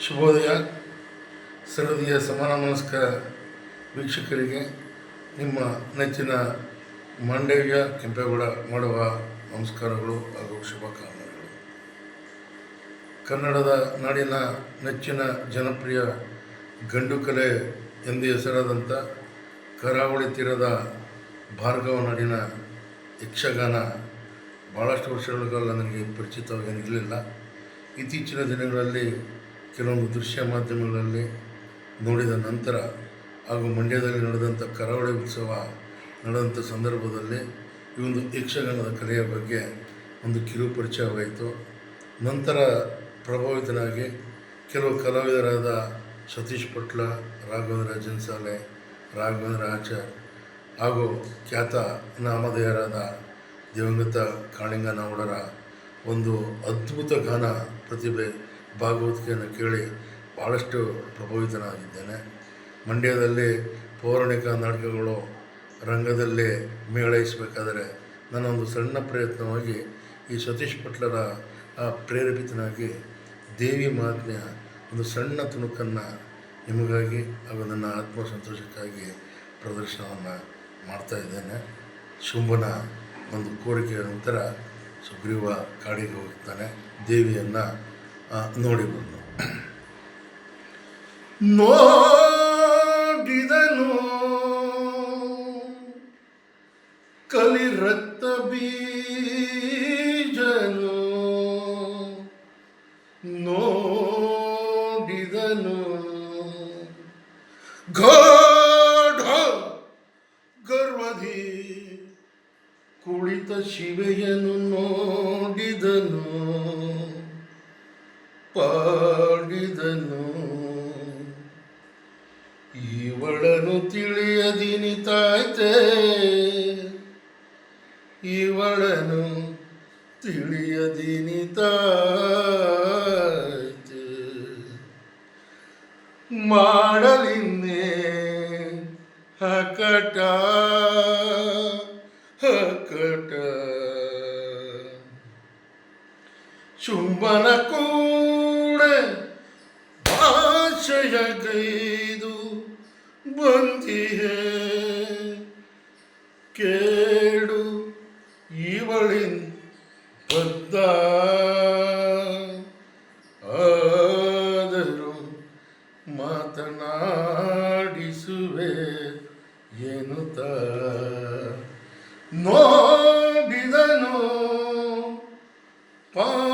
ಶುಭೋದಯ. ಸರದಿಯ ಸಮಾನ ಮನಸ್ಕ ವೀಕ್ಷಕರಿಗೆ ನಿಮ್ಮ ನೆಚ್ಚಿನ ಮಂಡ್ಯ ಕೆಂಪೇಗೌಡ ಮಾಡುವ ನಮಸ್ಕಾರಗಳು ಹಾಗೂ ಶುಭಕಾಮನೆಗಳು. ಕನ್ನಡದ ನಾಡಿನ ನೆಚ್ಚಿನ ಜನಪ್ರಿಯ ಗಂಡು ಕಲೆ ಎಂದು ಹೆಸರಾದಂಥ ಕರಾವಳಿ ತೀರದ ಭಾರ್ಗವ ನಾಡಿನ ಯಕ್ಷಗಾನ ಭಾಳಷ್ಟು ವರ್ಷಗಳ ಕಾಲ ನನಗೆ ಪರಿಚಿತವೇನಿರಲಿಲ್ಲ ಇತ್ತೀಚಿನ ದಿನಗಳಲ್ಲಿ ಕೆಲವೊಂದು ದೃಶ್ಯ ಮಾಧ್ಯಮಗಳಲ್ಲಿ ನೋಡಿದ ನಂತರ ಹಾಗೂ ಮಂಡ್ಯದಲ್ಲಿ ನಡೆದಂಥ ಕರಾವಳಿ ಉತ್ಸವ ನಡೆದಂಥ ಸಂದರ್ಭದಲ್ಲಿ ಈ ಒಂದು ಯಕ್ಷಗಾನದ ಕಲೆಯ ಬಗ್ಗೆ ಒಂದು ಕಿರು ಪರಿಚಯವಾಯಿತು. ನಂತರ ಪ್ರಭಾವಿತನಾಗಿ ಕೆಲವು ಕಲಾವಿದರಾದ ಸತೀಶ್ ಪಟ್ಲ ರಾಘವೇಂದ್ರ ಜನ್ಸಾಲೆ ರಾಘವೇಂದ್ರ ಆಚಾರ್ ಹಾಗೂ ಖ್ಯಾತ ನಾಮಧೇಯರಾದ ದಿವಂಗತ ಕಾಳಿಂಗ ನಾವುಡರ ಒಂದು ಅದ್ಭುತ ಗಾನ ಪ್ರತಿಭೆ ಭಾಗವತಿಕೆಯನ್ನು ಕೇಳಿ ಭಾಳಷ್ಟು ಪ್ರಭಾವಿತನಾಗಿದ್ದೇನೆ. ಮಂಡ್ಯದಲ್ಲಿ ಪೌರಾಣಿಕ ನಾಟಕಗಳು ರಂಗದಲ್ಲಿ ಮೇಳೈಸಬೇಕಾದರೆ ನಾನೊಂದು ಸಣ್ಣ ಪ್ರಯತ್ನವಾಗಿ ಈ ಸತೀಶ್ ಪಟ್ಲರ ಪ್ರೇರೇಪಿತನಾಗಿ ದೇವಿ ಮಹಾತ್ಮೆಯ ಒಂದು ಸಣ್ಣ ತುಣುಕನ್ನು ನಿಮಗಾಗಿ ಹಾಗೂ ನನ್ನ ಆತ್ಮಸಂತೋಷಕ್ಕಾಗಿ ಪ್ರದರ್ಶನವನ್ನು ಮಾಡ್ತಾ ಇದ್ದೇನೆ. ಶುಂಭನ ಒಂದು ಕೋರಿಕೆಯ ನಂತರ ಸುಗ್ರೀವ ಕಾಡಿಗೆ ಹೋಗ್ತಾನೆ. ದೇವಿಯನ್ನು ನೋಡಿ. ನೋಡಿದನು ಕಲಿ ರಕ್ತ ಬೀಜನು ನೋಡಿದನು ಗಾಢ ಗರ್ವಧಿ ಕುಳಿತ ಶಿವೆಯನು ನೋಡಿದನು ಪಾಡಿದನು ಇವಳನು ತಿಳಿಯದಿನಿತಾಯ್ತೆ ಇವಳನು ತಿಳಿಯದಿನಿತಾಯ್ತೆ ಮಾಡಲಿನ್ನೆ ಹಕಟ ಹಕಟ ಶುಂಭನ ಭಾಷೆಯ ಗೈದು ಬಂದಿಹೆ ಕೇಳು ಇವಳಿನ್ ಬದ್ದ ಆದರೂ ಮಾತನಾಡಿಸುವೆ ಎನ್ನುತ್ತ. ನೋಡಿದನು ಪಾಡಿದನು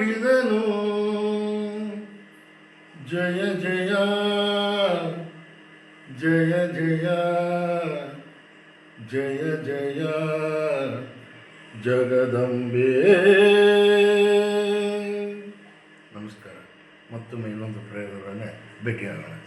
ಪಾಡಿದನು ಜಯ ಜಯ ಜಯ ಜಯ ಜಯ ಜಯ ಜಗದಂಬೆ. ನಮಸ್ಕಾರ. ಮತ್ತೊಮ್ಮೆ ಇನ್ನೊಂದು ಪ್ರಯೋಗಗಳನ್ನೇ ಭೇಟಿಯಾಗೋಣ.